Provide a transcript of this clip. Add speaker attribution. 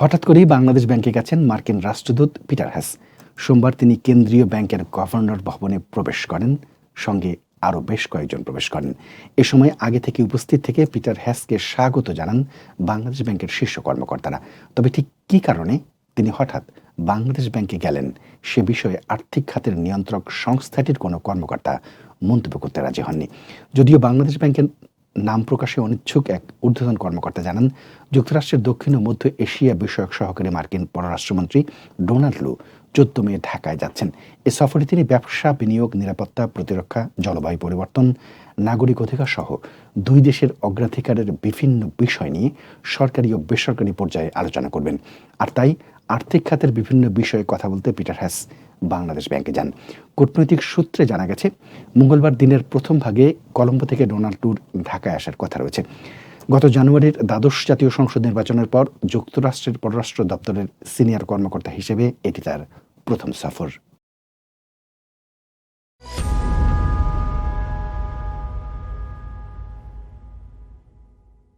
Speaker 1: হঠাৎ করেই বাংলাদেশ ব্যাংকে গেছেন মার্কিন রাষ্ট্রদূত পিটার হ্যাস। সোমবার তিনি কেন্দ্রীয় ব্যাংকের গভর্নর ভবনে প্রবেশ করেন, সঙ্গে আরও বেশ কয়েকজন প্রবেশ করেন। এ সময় আগে থেকে উপস্থিত থেকে পিটার হ্যাসকে স্বাগত জানান বাংলাদেশ ব্যাংকের শীর্ষ কর্মকর্তারা। তবে ঠিক কী কারণে তিনি হঠাৎ বাংলাদেশ ব্যাংকে গেলেন, সে বিষয়ে আর্থিক খাতের নিয়ন্ত্রক সংস্থাটির কোনো কর্মকর্তা মন্তব্য করতে রাজি হননি। যদিও বাংলাদেশ ব্যাংকের নাম প্রকাশে অনিচ্ছুক এক ঊর্ধ্বতন কর্মকর্তা জানান, যুক্তরাষ্ট্রের দক্ষিণ ও মধ্য এশিয়া বিষয়ক সহকারী মার্কিন পররাষ্ট্রমন্ত্রী ডোনাল্ড লু চোদ্দ মে ঢাকায় যাচ্ছেন। এ সফরে তিনি ব্যবসা, বিনিয়োগ, নিরাপত্তা, প্রতিরক্ষা, জলবায়ু পরিবর্তন, নাগরিক অধিকার সহ দুই দেশের অগ্রাধিকারের বিভিন্ন বিষয় নিয়ে সরকারি ও বেসরকারি পর্যায়ে আলোচনা করবেন। আর তাই আর্থিক খাতের বিভিন্ন বিষয়ে কথা বলতে পিটার হ্যাস বাংলাদেশ ব্যাংকে যান। কূটনৈতিক সূত্রে জানা গেছে, মঙ্গলবার দিনের প্রথম ভাগে কলম্বো থেকে ডোনাল্ড ট্যুর ঢাকায় আসার কথা রয়েছে। গত জানুয়ারির দ্বাদশ জাতীয় সংসদ নির্বাচনের পর যুক্তরাষ্ট্রের পররাষ্ট্র দপ্তরের সিনিয়র কর্মকর্তা হিসেবে এটি তার প্রথম সফর।